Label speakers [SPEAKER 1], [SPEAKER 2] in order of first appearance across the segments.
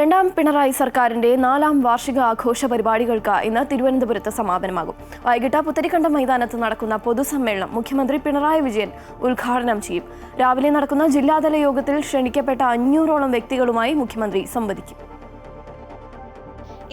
[SPEAKER 1] രണ്ടാം പിണറായി സർക്കാരിന്റെ നാലാം വാർഷിക ആഘോഷ പരിപാടികൾക്ക് ഇന്ന് തിരുവനന്തപുരത്ത് സമാപനമാകും. വൈകിട്ട് പുത്തരിക്കണ്ടം മൈതാനത്ത് നടക്കുന്ന പൊതുസമ്മേളനം മുഖ്യമന്ത്രി പിണറായി വിജയൻ ഉദ്ഘാടനം ചെയ്യും. രാവിലെ നടക്കുന്ന ജില്ലാതല യോഗത്തിൽ ക്ഷണിക്കപ്പെട്ട അഞ്ഞൂറോളം വ്യക്തികളുമായി മുഖ്യമന്ത്രി സംവദിക്കും.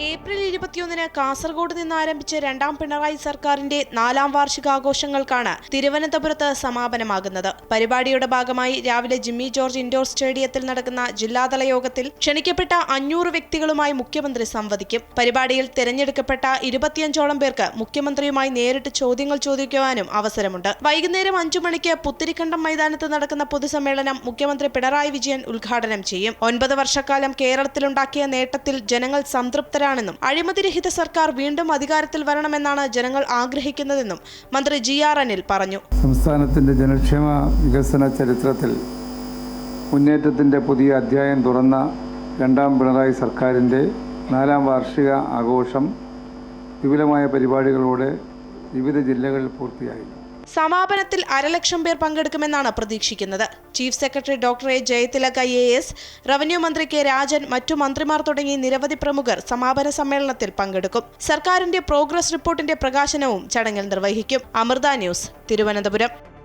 [SPEAKER 2] ഏപ്രിൽ ഇരുപത്തിയൊന്നിന് കാസർഗോഡ് നിന്ന് ആരംഭിച്ച രണ്ടാം പിണറായി സർക്കാരിന്റെ നാലാം വാർഷികാഘോഷങ്ങൾക്കാണ് തിരുവനന്തപുരത്ത് സമാപനമാകുന്നത്. പരിപാടിയുടെ ഭാഗമായി രാവിലെ ജിമ്മി ജോർജ് ഇൻഡോർ സ്റ്റേഡിയത്തിൽ നടക്കുന്ന ജില്ലാതല യോഗത്തിൽ ക്ഷണിക്കപ്പെട്ട അഞ്ഞൂറ് വ്യക്തികളുമായി മുഖ്യമന്ത്രി സംവദിക്കും. പരിപാടിയിൽ തിരഞ്ഞെടുക്കപ്പെട്ട ഇരുപത്തിയഞ്ചോളം പേർക്ക് മുഖ്യമന്ത്രിയുമായി നേരിട്ട് ചോദ്യങ്ങൾ ചോദിക്കുവാനും അവസരമുണ്ട്. വൈകുന്നേരം അഞ്ചു മണിക്ക് പുത്തിരിക്കണ്ടം മൈതാനത്ത് നടക്കുന്ന പൊതുസമ്മേളനം മുഖ്യമന്ത്രി പിണറായി വിജയൻ ഉദ്ഘാടനം ചെയ്യും. ഒൻപത് വർഷക്കാലം കേരളത്തിലുണ്ടാക്കിയ നേട്ടത്തിൽ ജനങ്ങൾ സംതൃപ്തരാണെന്നും അഴിമതിരഹിത സർക്കാർ വീണ്ടും അധികാരത്തിൽ വരണമെന്നാണ് ജനങ്ങൾ ആഗ്രഹിക്കുന്നതെന്നും മന്ത്രി ജി ആർ അനിൽ പറഞ്ഞു.
[SPEAKER 3] സംസ്ഥാനത്തിന്റെ ജനക്ഷേമ വികസന ചരിത്രത്തിൽ മുന്നേറ്റത്തിന്റെ പുതിയ അധ്യായം തുറന്ന രണ്ടാം പിണറായി സർക്കാരിന്റെ നാലാം വാർഷിക ആഘോഷം വിപുലമായ പരിപാടികളോടെ വിവിധ ജില്ലകളിൽ പൂർത്തിയായി.
[SPEAKER 2] സമാപനത്തിൽ അരലക്ഷം പേർ പങ്കെടുക്കുമെന്നാണ് പ്രതീക്ഷിക്കുന്നത്. Chief secretary doctor A Jayathilak A S revenue മന്ത്രി കെ രാജൻ മറ്റു മന്ത്രിമാർ തുടങ്ങി നിരവധി പ്രമുഖർ സമാപന സമ്മേളനത്തിൽ പങ്കെടുക്കും. സർക്കാരിന്റെ പ്രോഗ്രസ് റിപ്പോർട്ടിന്റെ പ്രകാശനവും ചടങ്ങിൽ നിർവഹിക്കും. അമൃത ന്യൂസ് തിരുവനന്തപുരം.